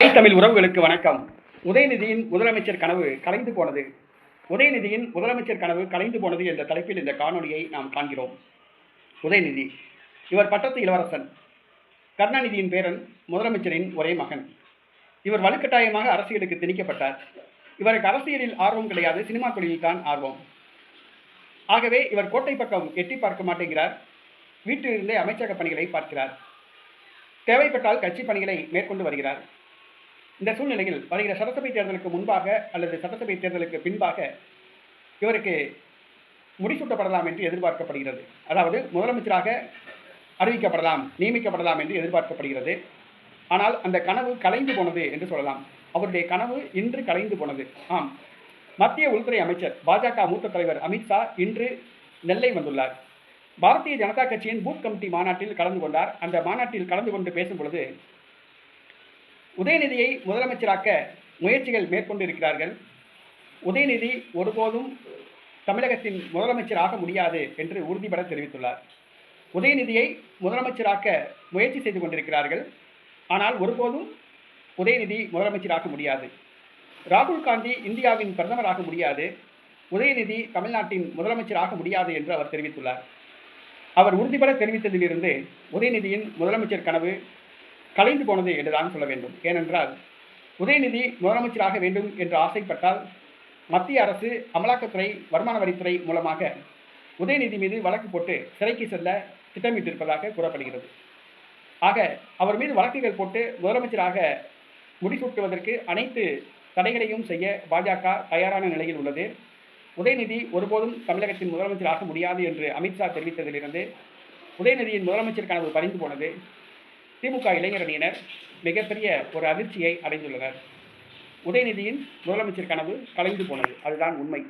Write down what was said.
தமிழ் உறவுகளுக்கு வணக்கம். உதயநிதியின் முதலமைச்சர் கனவு கலைந்து போனது. உதயநிதியின் முதலமைச்சர் கனவு கலைந்து போனது என்ற தலைப்பில் இந்த காணொலியை நாம் காண்கிறோம். உதயநிதி இவர் பட்டத்து இளவரசன். கருணாநிதியின் பேரன் முதலமைச்சரின் ஒரே மகன். இவர் வலுக்கட்டாயமாக அரசியலுக்கு திணிக்கப்பட்டார். இவருக்கு அரசியலில் ஆர்வம் கிடையாது சினிமா தொழிலில் தான் ஆர்வம். ஆகவே இவர் கோட்டை பக்கம் எட்டி பார்க்க மாட்டேங்கிறார். வீட்டிலிருந்தே அமைச்சக பணிகளை பார்க்கிறார். தேவைப்பட்டால் கட்சி பணிகளை மேற்கொண்டு வருகிறார். இந்த சூழ்நிலையில் வருகிற சட்டசபை தேர்தலுக்கு முன்பாக அல்லது சட்டசபை தேர்தலுக்கு பின்பாக இவருக்கு முடிசூட்டப்படலாம் என்று எதிர்பார்க்கப்படுகிறது. அதாவது முதலமைச்சராக அறிவிக்கப்படலாம் நியமிக்கப்படலாம் என்று எதிர்பார்க்கப்படுகிறது. ஆனால் அந்த கனவு கலைந்து போனது என்று சொல்லலாம். அவருடைய கனவு இன்று கலைந்து போனது. ஆம். மத்திய உள்துறை அமைச்சர் பாஜக மூத்த தலைவர் அமித்ஷா இன்று நெல்லை வந்துள்ளார். பாரதிய ஜனதா கட்சியின் பூத் கமிட்டி மாநாட்டில் கலந்து கொண்டார். அந்த மாநாட்டில் கலந்து கொண்டு பேசும் பொழுது உதயநிதியை முதலமைச்சராக்க முயற்சிகள் மேற்கொண்டு இருக்கிறார்கள் உதயநிதி ஒருபோதும் தமிழகத்தின் முதலமைச்சராக முடியாது என்று உறுதிபட தெரிவித்துள்ளார். உதயநிதியை முதலமைச்சராக்க முயற்சி செய்து கொண்டிருக்கிறார்கள். ஆனால் ஒருபோதும் உதயநிதி முதலமைச்சராக முடியாது. ராகுல் காந்தி இந்தியாவின் பிரதமராக முடியாது. உதயநிதி தமிழ்நாட்டின் முதலமைச்சராக முடியாது என்று அவர் தெரிவித்துள்ளார். அவர் உறுதிபட தெரிவித்ததிலிருந்து உதயநிதியின் முதலமைச்சர் கனவு கலைந்து போனது என்றுதான் சொல்ல வேண்டும். ஏனென்றால் உதயநிதி முதலமைச்சராக வேண்டும் என்று ஆசைப்பட்டால் மத்திய அரசு அமலாக்கத்துறை வருமான வரித்துறை மூலமாக உதயநிதி மீது வழக்கு போட்டு சிறைக்கு செல்ல திட்டமிட்டிருப்பதாக கூறப்படுகிறது. ஆக அவர் மீது வழக்குகள் போட்டு முதலமைச்சராக முடிசூட்டுவதற்கு அனைத்து தடைகளையும் செய்ய பாஜக தயாரான நிலையில் உள்ளது. உதயநிதி ஒருபோதும் தமிழகத்தின் முதலமைச்சராக முடியாது என்று அமித்ஷா தெரிவித்ததிலிருந்து உதயநிதியின் முதலமைச்சர் கனவு பறிந்து போனது. திமுக இளைஞரணியினர் மிகப்பெரிய ஒரு அதிர்ச்சியை அடைந்துள்ளனர். உதயநிதியின் முதலமைச்சர் கனவு கலைந்து போனது. அதுதான் உண்மை.